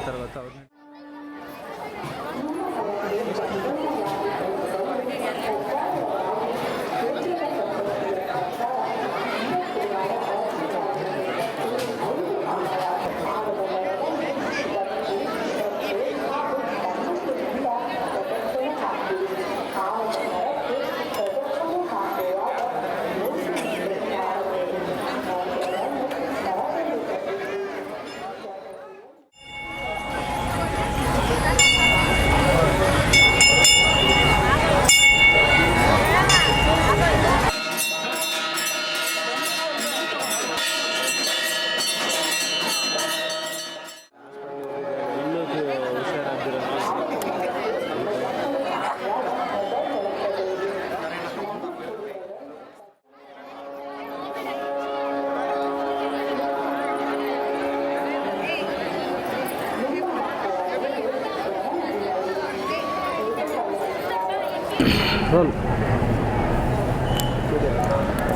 ಮಾಡ್ತಾರೆ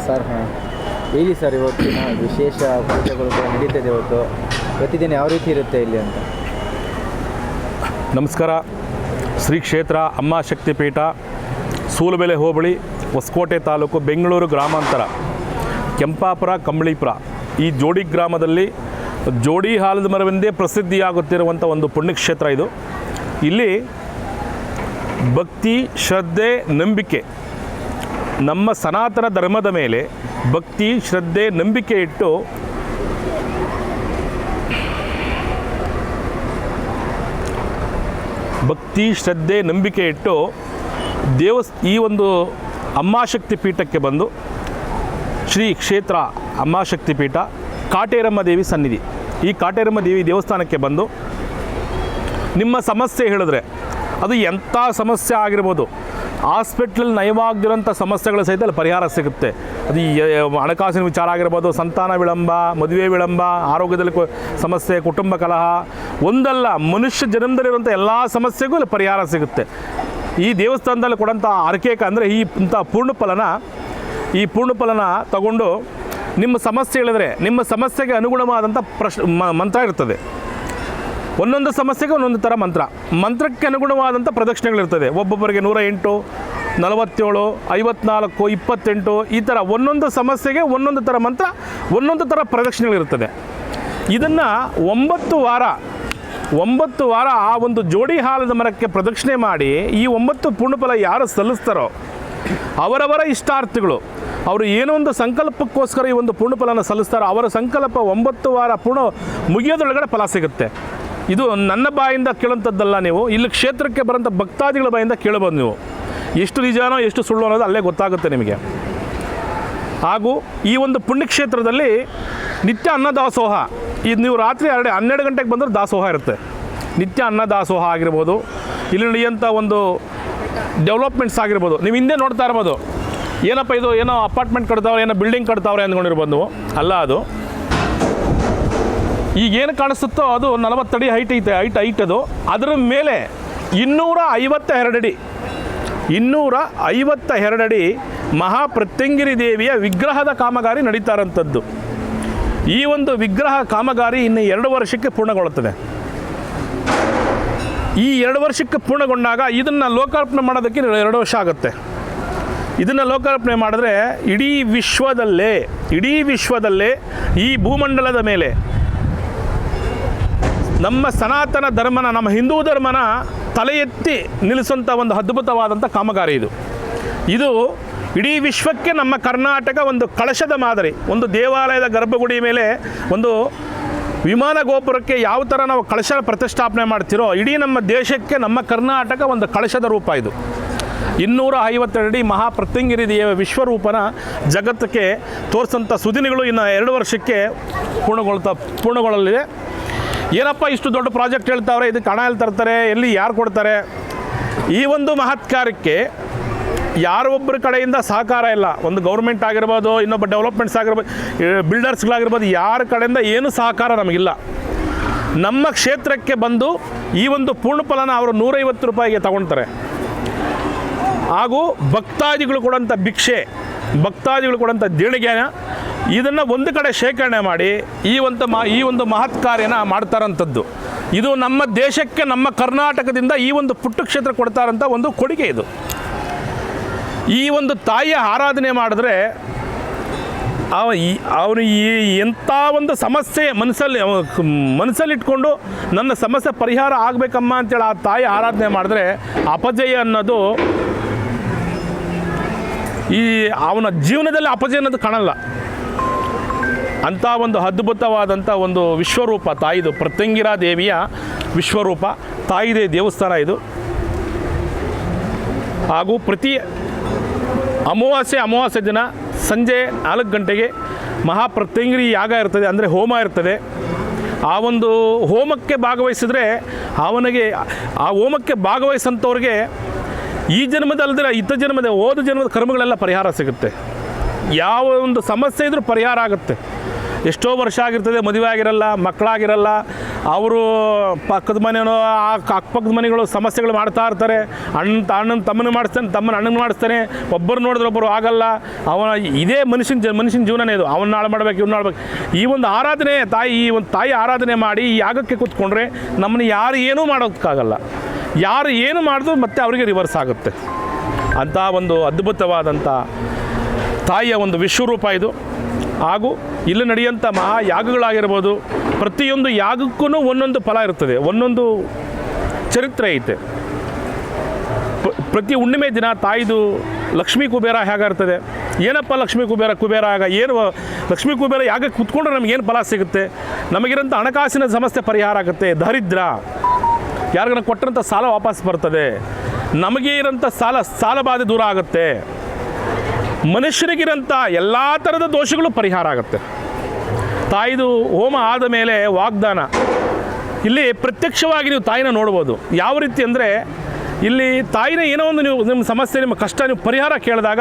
ಸರ್, ಹಾಂ. ಹೇಳಿ ಸರ್ ಇವತ್ತಿನ ವಿಶೇಷ ಪೂಜೆಗಳು ನಡೀತಿದೆ ಇವತ್ತು. ಪ್ರತಿದಿನ ಯಾವ ರೀತಿ ಇರುತ್ತೆ ಇಲ್ಲಿ ಅಂತ? ನಮಸ್ಕಾರ. ಶ್ರೀ ಕ್ಷೇತ್ರ ಅಮ್ಮ ಶಕ್ತಿಪೀಠ ಸೂಲಬೆಲೆ ಹೋಬಳಿ, ಹೊಸಕೋಟೆ ತಾಲೂಕು ಬೆಂಗಳೂರು ಗ್ರಾಮಾಂತರ, ಕೆಂಪಾಪುರ, ಕಂಬಳಿಪುರ. ಈ ಜೋಡಿ ಗ್ರಾಮದಲ್ಲಿ ಜೋಡಿ ಹಾಲದ ಮರವೆಂದೇ ಪ್ರಸಿದ್ಧಿಯಾಗುತ್ತಿರುವಂಥ ಒಂದು ಪುಣ್ಯಕ್ಷೇತ್ರ ಇದು. ಇಲ್ಲಿ ಭಕ್ತಿ, ಶ್ರದ್ಧೆ, ನಂಬಿಕೆ. ನಮ್ಮ ಸನಾತನ ಧರ್ಮದ ಮೇಲೆ ಭಕ್ತಿ, ಶ್ರದ್ಧೆ, ನಂಬಿಕೆ ಇಟ್ಟು ಭಕ್ತಿ, ಶ್ರದ್ಧೆ, ನಂಬಿಕೆ ಇಟ್ಟು ದೇವಸ್, ಈ ಒಂದು ಅಮ್ಮಾಶಕ್ತಿ ಪೀಠಕ್ಕೆ ಬಂದು ಶ್ರೀ ಕ್ಷೇತ್ರ ಅಮ್ಮಾಶಕ್ತಿ ಪೀಠ, ಕಾಟೇರಮ್ಮ ದೇವಿ ಸನ್ನಿಧಿ. ಈ ಕಾಟೇರಮ್ಮ ದೇವಿ ದೇವಸ್ಥಾನಕ್ಕೆ ಬಂದು ನಿಮ್ಮ ಸಮಸ್ಯೆ ಹೇಳಿದ್ರೆ ಅದು ಎಂಥ ಸಮಸ್ಯೆ ಆಗಿರ್ಬೋದು. ಹಾಸ್ಪಿಟ್ಲಲ್ಲಿ ನಯವಾಗದಿರೋಂಥ ಸಮಸ್ಯೆಗಳು ಸಹಿತ ಅಲ್ಲಿ ಪರಿಹಾರ ಸಿಗುತ್ತೆ. ಅದು ಹಣಕಾಸಿನ ವಿಚಾರ ಆಗಿರ್ಬೋದು, ಸಂತಾನ ವಿಳಂಬ, ಮದುವೆ ವಿಳಂಬ, ಆರೋಗ್ಯದಲ್ಲಿ ಸಮಸ್ಯೆ, ಕುಟುಂಬ ಕಲಹ, ಒಂದಲ್ಲ, ಮನುಷ್ಯ ಜನ್ಮದಲ್ಲಿರುವಂಥ ಎಲ್ಲ ಸಮಸ್ಯೆಗೂ ಅಲ್ಲಿ ಪರಿಹಾರ ಸಿಗುತ್ತೆ. ಈ ದೇವಸ್ಥಾನದಲ್ಲಿ ಕೊಡೋಂಥ ಅರ್ಕೇಕ ಅಂದರೆ ಈ ಇಂಥ ಪೂರ್ಣ ಫಲನ ಈ ಪೂರ್ಣ ಫಲನ ತಗೊಂಡು ನಿಮ್ಮ ಸಮಸ್ಯೆ ಹೇಳಿದ್ರೆ, ನಿಮ್ಮ ಸಮಸ್ಯೆಗೆ ಅನುಗುಣವಾದಂಥ ಪ್ರಶ್ ಮಂತ್ರ ಇರ್ತದೆ. ಒಂದೊಂದು ಸಮಸ್ಯೆಗೆ ಒಂದೊಂದು ಥರ ಮಂತ್ರ. ಮಂತ್ರಕ್ಕೆ ಅನುಗುಣವಾದಂಥ ಪ್ರದಕ್ಷಿಣೆಗಳಿರ್ತದೆ. ಒಬ್ಬೊಬ್ಬರಿಗೆ ನೂರ ಎಂಟು ನಲವತ್ತೇಳು, ಐವತ್ನಾಲ್ಕು, ಇಪ್ಪತ್ತೆಂಟು ಈ ಥರ ಒಂದೊಂದು ಸಮಸ್ಯೆಗೆ ಒಂದೊಂದು ಥರ ಮಂತ್ರ, ಒಂದೊಂದು ಥರ ಪ್ರದಕ್ಷಿಣೆಗಳಿರ್ತದೆ. ಇದನ್ನು ಒಂಬತ್ತು ವಾರ ಒಂಬತ್ತು ವಾರ ಆ ಒಂದು ಜೋಡಿ ಹಾಲದ ಮರಕ್ಕೆ ಪ್ರದಕ್ಷಿಣೆ ಮಾಡಿ ಈ ಒಂಬತ್ತು ಪೂರ್ಣಫಲ ಯಾರು ಸಲ್ಲಿಸ್ತಾರೋ ಅವರವರ ಇಷ್ಟಾರ್ಥಿಗಳು, ಅವರು ಏನೋ ಒಂದು ಸಂಕಲ್ಪಕ್ಕೋಸ್ಕರ ಈ ಒಂದು ಪೂರ್ಣಫಲನ ಸಲ್ಲಿಸ್ತಾರೋ ಅವರ ಸಂಕಲ್ಪ ಒಂಬತ್ತು ವಾರ ಪೂರ್ಣ ಮುಗಿಯೋದ್ರೊಳಗಡೆ ಫಲ ಸಿಗುತ್ತೆ. ಇದು ನನ್ನ ಬಾಯಿಂದ ಕೇಳೋಂಥದ್ದಲ್ಲ ನೀವು. ಇಲ್ಲಿ ಕ್ಷೇತ್ರಕ್ಕೆ ಬರೋಂಥ ಭಕ್ತಾದಿಗಳ ಬಾಯಿಂದ ಕೇಳಬೋದು ನೀವು. ಎಷ್ಟು ನಿಜಾನೋ ಎಷ್ಟು ಸುಳ್ಳು ಅನ್ನೋದು ಅಲ್ಲೇ ಗೊತ್ತಾಗುತ್ತೆ ನಿಮಗೆ. ಹಾಗೂ ಈ ಒಂದು ಪುಣ್ಯಕ್ಷೇತ್ರದಲ್ಲಿ ನಿತ್ಯ ಅನ್ನದಾಸೋಹ. ಇದು ನೀವು ರಾತ್ರಿ ಎರಡು ಹನ್ನೆರಡು ಗಂಟೆಗೆ ಬಂದರೆ ದಾಸೋಹ ಇರುತ್ತೆ. ನಿತ್ಯ ಅನ್ನದಾಸೋಹ ಆಗಿರ್ಬೋದು. ಇಲ್ಲಿ ನಡೆಯುವಂಥ ಒಂದು ಡೆವಲಪ್ಮೆಂಟ್ಸ್ ಆಗಿರ್ಬೋದು. ನೀವು ಹಿಂದೆ ನೋಡ್ತಾ ಇರ್ಬೋದು. ಏನಪ್ಪ ಇದು, ಏನೋ ಅಪಾರ್ಟ್ಮೆಂಟ್ ಕಟ್ತಾವ್ರೆ, ಏನೋ ಬಿಲ್ಡಿಂಗ್ ಕಟ್ತಾವ್ರೆ ಅಂದ್ಕೊಂಡಿರ್ಬೋದು ನೀವು. ಅಲ್ಲ ಅದು. ಈಗ ಏನು ಕಾಣಿಸುತ್ತೋ ಅದು ನಲವತ್ತಡಿ ಹೈಟ್ ಐತೆ ಹೈಟ್ ಹೈಟ್ ಅದು. ಅದರ ಮೇಲೆ ಇನ್ನೂರ ಐವತ್ತ ಎರಡಡಿ ಇನ್ನೂರ ಐವತ್ತ ಎರಡಡಿ ಮಹಾಪ್ರತ್ಯಂಗಿರಿ ದೇವಿಯ ವಿಗ್ರಹದ ಕಾಮಗಾರಿ ನಡೀತಾರಂಥದ್ದು. ಈ ಒಂದು ವಿಗ್ರಹ ಕಾಮಗಾರಿ ಇನ್ನು ಎರಡು ವರ್ಷಕ್ಕೆ ಪೂರ್ಣಗೊಳ್ಳುತ್ತದೆ. ಈ ಎರಡು ವರ್ಷಕ್ಕೆ ಪೂರ್ಣಗೊಂಡಾಗ ಇದನ್ನು ಲೋಕಾರ್ಪಣೆ ಮಾಡೋದಕ್ಕೆ ಎರಡು ವರ್ಷ ಆಗುತ್ತೆ. ಇದನ್ನು ಲೋಕಾರ್ಪಣೆ ಮಾಡಿದ್ರೆ ಇಡೀ ವಿಶ್ವದಲ್ಲೇ ಇಡೀ ವಿಶ್ವದಲ್ಲೇ ಈ ಭೂಮಂಡಲದ ಮೇಲೆ ನಮ್ಮ ಸನಾತನ ಧರ್ಮನ, ನಮ್ಮ ಹಿಂದೂ ಧರ್ಮನ ತಲೆ ಎತ್ತಿ ನಿಲ್ಲಿಸುವಂಥ ಒಂದು ಅದ್ಭುತವಾದಂಥ ಕಾಮಗಾರಿ ಇದು. ಇದು ಇಡೀ ವಿಶ್ವಕ್ಕೆ ನಮ್ಮ ಕರ್ನಾಟಕ ಒಂದು ಕಳಶದ ಮಾದರಿ. ಒಂದು ದೇವಾಲಯದ ಗರ್ಭಗುಡಿ ಮೇಲೆ ಒಂದು ವಿಮಾನ ಗೋಪುರಕ್ಕೆ ಯಾವ ಥರ ನಾವು ಕಳಶ ಪ್ರತಿಷ್ಠಾಪನೆ ಮಾಡ್ತಿರೋ, ಇಡೀ ನಮ್ಮ ದೇಶಕ್ಕೆ ನಮ್ಮ ಕರ್ನಾಟಕ ಒಂದು ಕಳಶದ ರೂಪ ಇದು. ಇನ್ನೂರ ಐವತ್ತೆರಡು ಮಹಾಪ್ರತ್ಯಂಗಿರಿ ದೇವ ವಿಶ್ವರೂಪನ ಜಗತ್ತಕ್ಕೆ ತೋರಿಸಂಥ ಸುದಿನಗಳು ಇನ್ನು ಎರಡು ವರ್ಷಕ್ಕೆ ಪೂರ್ಣಗೊಳ್ತಾ, ಪೂರ್ಣಗೊಳ್ಳಲಿದೆ. ಏನಪ್ಪ ಇಷ್ಟು ದೊಡ್ಡ ಪ್ರಾಜೆಕ್ಟ್ ಹೇಳ್ತಾವ್ರೆ? ಇದಕ್ಕೆ ಹಣ ಎಲ್ಲಿ ತರ್ತಾರೆ? ಎಲ್ಲಿ ಯಾರು ಕೊಡ್ತಾರೆ? ಈ ಒಂದು ಮಹತ್ ಕಾರ್ಯಕ್ಕೆ ಯಾರೊಬ್ಬರ ಕಡೆಯಿಂದ ಸಹಕಾರ ಇಲ್ಲ. ಒಂದು ಗೌರ್ಮೆಂಟ್ ಆಗಿರ್ಬೋದು, ಇನ್ನೊಬ್ಬ ಡೆವಲಪ್ಮೆಂಟ್ಸ್ ಆಗಿರ್ಬೋದು ಬಿಲ್ಡರ್ಸ್ಗಳಾಗಿರ್ಬೋದು ಯಾರ ಕಡೆಯಿಂದ ಏನು ಸಹಕಾರ ನಮಗಿಲ್ಲ. ನಮ್ಮ ಕ್ಷೇತ್ರಕ್ಕೆ ಬಂದು ಈ ಒಂದು ಪೂರ್ಣಫಲನ ಅವರು ನೂರೈವತ್ತು ರೂಪಾಯಿಗೆ ತಗೊಳ್ತಾರೆ ಹಾಗೂ ಭಕ್ತಾದಿಗಳು ಕೊಡೋಂಥ ಭಿಕ್ಷೆ, ಭಕ್ತಾದಿಗಳು ಕೊಡೋಂಥ ದೇಣಿಗೆನ ಇದನ್ನು ಒಂದು ಕಡೆ ಶೇಖರಣೆ ಮಾಡಿ ಈ ಒಂದು ಮಾ, ಈ ಒಂದು ಮಹತ್ ಕಾರ್ಯನ ಮಾಡ್ತಾರಂಥದ್ದು. ಇದು ನಮ್ಮ ದೇಶಕ್ಕೆ, ನಮ್ಮ ಕರ್ನಾಟಕದಿಂದ ಈ ಒಂದು ಪುಟ್ಟ ಕ್ಷೇತ್ರ ಕೊಡ್ತಾರಂಥ ಒಂದು ಕೊಡುಗೆ ಇದು. ಈ ಒಂದು ತಾಯಿಯ ಆರಾಧನೆ ಮಾಡಿದ್ರೆ ಅವ ಈ ಅವನು ಈ ಎಂಥ ಒಂದು ಸಮಸ್ಯೆ ಮನಸ್ಸಲ್ಲಿ ಮನಸ್ಸಲ್ಲಿಟ್ಕೊಂಡು ನನ್ನ ಸಮಸ್ಯೆ ಪರಿಹಾರ ಆಗಬೇಕಮ್ಮ ಅಂತೇಳಿ ಆ ತಾಯಿ ಆರಾಧನೆ ಮಾಡಿದ್ರೆ ಅಪಜಯ ಅನ್ನೋದು ಈ ಅವನ ಜೀವನದಲ್ಲಿ ಅಪಜಯ ಅನ್ನೋದು ಕಾಣಲ್ಲ. ಅಂಥ ಒಂದು ಅದ್ಭುತವಾದಂಥ ಒಂದು ವಿಶ್ವರೂಪ ತಾಯಿದು. ಪ್ರತ್ಯಂಗಿರಾ ದೇವಿಯ ವಿಶ್ವರೂಪ. ತಾಯಿದೇ ದೇವಸ್ಥಾನ ಇದು. ಹಾಗೂ ಪ್ರತಿ ಅಮಾವಾಸ್ಯೆ ಅಮಾವಾಸ್ಯೆ ದಿನ ಸಂಜೆ ನಾಲ್ಕು ಗಂಟೆಗೆ ಮಹಾಪ್ರತ್ಯಂಗಿರಿ ಯಾಗ ಇರ್ತದೆ, ಅಂದರೆ ಹೋಮ ಇರ್ತದೆ. ಆ ಒಂದು ಹೋಮಕ್ಕೆ ಭಾಗವಹಿಸಿದ್ರೆ ಅವನಿಗೆ, ಆ ಹೋಮಕ್ಕೆ ಭಾಗವಹಿಸಂಥವ್ರಿಗೆ ಈ ಜನ್ಮದಲ್ಲದೆ ಇತ್ತ ಜನ್ಮದ, ಓದ ಜನ್ಮದ ಕರ್ಮಗಳೆಲ್ಲ ಪರಿಹಾರ ಸಿಗುತ್ತೆ. ಯಾವ ಒಂದು ಸಮಸ್ಯೆ ಇದ್ರೂ ಪರಿಹಾರ ಆಗುತ್ತೆ. ಎಷ್ಟೋ ವರ್ಷ ಆಗಿರ್ತದೆ, ಮದುವೆ ಆಗಿರಲ್ಲ, ಮಕ್ಕಳಾಗಿರಲ್ಲ, ಅವರು ಪಕ್ಕದ ಮನೆಯೋ ಆ ಅಕ್ಕಪಕ್ಕದ ಮನೆಗಳು ಸಮಸ್ಯೆಗಳು ಮಾಡ್ತಾ ಇರ್ತಾರೆ. ಅಣ್ಣ ಅಣ್ಣನ ತಮ್ಮನ ಮಾಡಿಸ್ತಾನೆ ತಮ್ಮನ ಅಣ್ಣನ ಮಾಡಿಸ್ತಾನೆ, ಒಬ್ಬರು ನೋಡಿದ್ರೆ ಒಬ್ಬರು ಆಗಲ್ಲ. ಅವನ, ಇದೇ ಮನುಷ್ಯನ ಜ, ಮನುಷ್ಯನ ಜೀವನನೇ ಇದು. ಅವನ್ನ ನಾಳೆ ಮಾಡಬೇಕು, ಇವ್ನ ಮಾಡ್ಬೇಕು. ಈ ಒಂದು ಆರಾಧನೆ ತಾಯಿ, ಈ ಒಂದು ತಾಯಿ ಆರಾಧನೆ ಮಾಡಿ ಈ ಯಾಗಕ್ಕೆ ಕೂತ್ಕೊಂಡ್ರೆ ನಮ್ಮನ್ನು ಯಾರು ಏನೂ ಮಾಡೋದಕ್ಕಾಗಲ್ಲ. ಯಾರು ಏನು ಮಾಡಿದ್ರು ಮತ್ತೆ ಅವರಿಗೆ ರಿವರ್ಸ್ ಆಗುತ್ತೆ. ಅಂಥ ಒಂದು ಅದ್ಭುತವಾದಂಥ ತಾಯಿಯ ಒಂದು ವಿಶ್ವರೂಪ ಇದು. ಹಾಗೂ ಇಲ್ಲಿ ನಡೆಯುವಂಥ ಮಹಾಯಾಗಗಳಾಗಿರ್ಬೋದು ಪ್ರತಿಯೊಂದು ಯಾಗಕ್ಕೂ ಒಂದೊಂದು ಫಲ ಇರ್ತದೆ ಒಂದೊಂದು ಚರಿತ್ರೆ ಐತೆ. ಪ್ರತಿ ಹುಣ್ಣಿಮೆ ದಿನ ತಾಯಿದು ಲಕ್ಷ್ಮೀ ಕುಬೇರ ಹೇಗಿರ್ತದೆ ಏನಪ್ಪ ಲಕ್ಷ್ಮೀ ಕುಬೇರ ಕುಬೇರ ಆಗ ಏನು ಲಕ್ಷ್ಮೀ ಕುಬೇರ ಯಾಗಕ್ಕೆ ಕುತ್ಕೊಂಡ್ರೆ ನಮಗೇನು ಫಲ ಸಿಗುತ್ತೆ, ನಮಗಿರೋಂಥ ಹಣಕಾಸಿನ ಸಮಸ್ಯೆ ಪರಿಹಾರ ಆಗುತ್ತೆ, ದರಿದ್ರ, ಯಾರಿಗಾನ ಕೊಟ್ಟಂಥ ಸಾಲ ವಾಪಸ್ ಬರ್ತದೆ, ನಮಗೆ ಇರೋಂಥ ಸಾಲ ಸಾಲ ಬಾಧೆ ದೂರ ಆಗುತ್ತೆ. ಮನುಷ್ಯನಿಗಿರೋಂಥ ಎಲ್ಲ ಥರದ ದೋಷಗಳು ಪರಿಹಾರ ಆಗುತ್ತೆ. ತಾಯಿದು ಹೋಮ ಆದ ಮೇಲೆ ವಾಗ್ದಾನ. ಇಲ್ಲಿ ಪ್ರತ್ಯಕ್ಷವಾಗಿ ನೀವು ತಾಯಿನ ನೋಡ್ಬೋದು. ಯಾವ ರೀತಿ ಅಂದರೆ ಇಲ್ಲಿ ತಾಯಿನ ಏನೋ ಒಂದು ನೀವು ನಿಮ್ಮ ಸಮಸ್ಯೆ, ನಿಮ್ಮ ಕಷ್ಟ ನೀವು ಪರಿಹಾರ ಕೇಳಿದಾಗ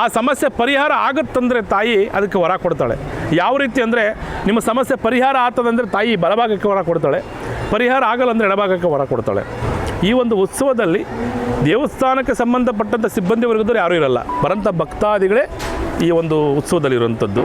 ಆ ಸಮಸ್ಯೆ ಪರಿಹಾರ ಆಗುತ್ತಂದರೆ ತಾಯಿ ಅದಕ್ಕೆ ವರ ಕೊಡ್ತಾಳೆ. ಯಾವ ರೀತಿ ಅಂದರೆ ನಿಮ್ಮ ಸಮಸ್ಯೆ ಪರಿಹಾರ ಆಗ್ತದಂದರೆ ತಾಯಿ ಬಲಭಾಗಕ್ಕೆ ವರ ಕೊಡ್ತಾಳೆ. ಪರಿಹಾರ ಆಗಲ್ಲ ಅಂದರೆ ಎಡಭಾಗಕ್ಕೆ ವರ ಕೊಡ್ತಾಳೆ. ಈ ಒಂದು ಉತ್ಸವದಲ್ಲಿ ದೇವಸ್ಥಾನಕ್ಕೆ ಸಂಬಂಧಪಟ್ಟಂಥ ಸಿಬ್ಬಂದಿ ವರ್ಗದವರು ಯಾರೂ ಇರಲ್ಲ. ಬರೋಂಥ ಭಕ್ತಾದಿಗಳೇ ಈ ಒಂದು ಉತ್ಸವದಲ್ಲಿರುವಂಥದ್ದು.